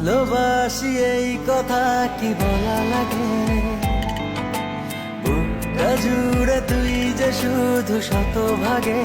ভালোবাসি এই কথা কি বলা লাগে? বুকটা জুড়ে তুই যে শুধু শতভাগে।